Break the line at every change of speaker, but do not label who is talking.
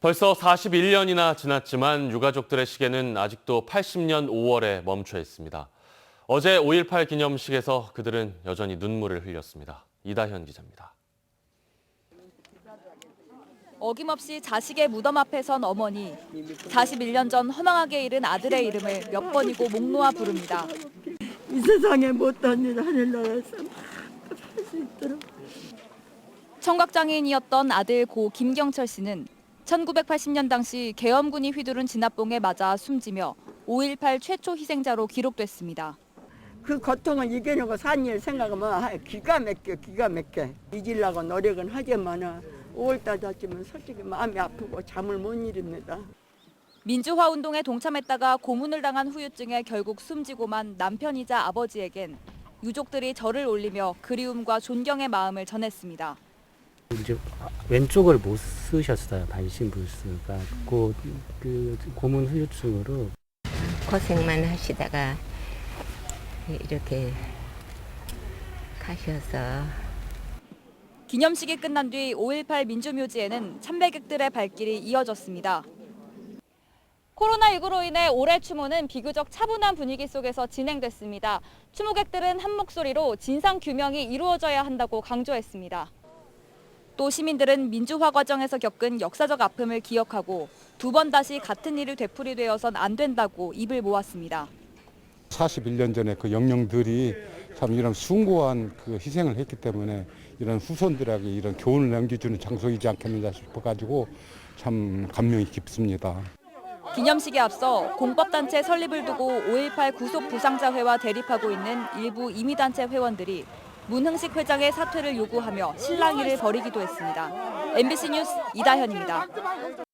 벌써 41년이나 지났지만 유가족들의 시계는 아직도 80년 5월에 멈춰 있습니다. 어제 5.18 기념식에서 그들은 여전히 눈물을 흘렸습니다. 이다현 기자입니다.
어김없이 자식의 무덤 앞에 선 어머니. 41년 전 허망하게 잃은 아들의 이름을 몇 번이고 목 놓아 부릅니다.
이 세상에 못한 일 하늘나라에서 할수 있도록
청각장애인이었던 아들 고 김경철 씨는 1980년 당시 계엄군이 휘두른 진압봉에 맞아 숨지며 5.18 최초 희생자로 기록됐습니다.
그 고통을 이겨내고 산 일 생각하면 아, 기가 막혀 기가 막혀 잊으려고 노력은 하지만 5월달 다치면 솔직히 마음이 아프고 잠을 못 이룹니다.
민주화 운동에 동참했다가 고문을 당한 후유증에 결국 숨지고만 남편이자 아버지에겐 유족들이 절을 올리며 그리움과 존경의 마음을 전했습니다.
이제 왼쪽을 못 쓰셨어요 반신 불수가 그, 그 고문 후유증으로
고생만 하시다가 이렇게 가셔서
기념식이 끝난 뒤 5.18 민주묘지에는 참배객들의 발길이 이어졌습니다. 코로나19로 인해 올해 추모는 비교적 차분한 분위기 속에서 진행됐습니다. 추모객들은 한 목소리로 진상 규명이 이루어져야 한다고 강조했습니다. 또 시민들은 민주화 과정에서 겪은 역사적 아픔을 기억하고 두 번 다시 같은 일이 되풀이되어선 안 된다고 입을 모았습니다.
41년 전에 그 영령들이 참 이런 숭고한 그 희생을 했기 때문에 이런 후손들에게 이런 교훈을 남겨주는 장소이지 않겠느냐 싶어가지고 참 감명이 깊습니다.
기념식에 앞서 공법단체 설립을 두고 5.18 구속 부상자회와 대립하고 있는 일부 이미단체 회원들이 문흥식 회장의 사퇴를 요구하며 실랑이를 벌이기도 했습니다. MBC 뉴스 이다현입니다.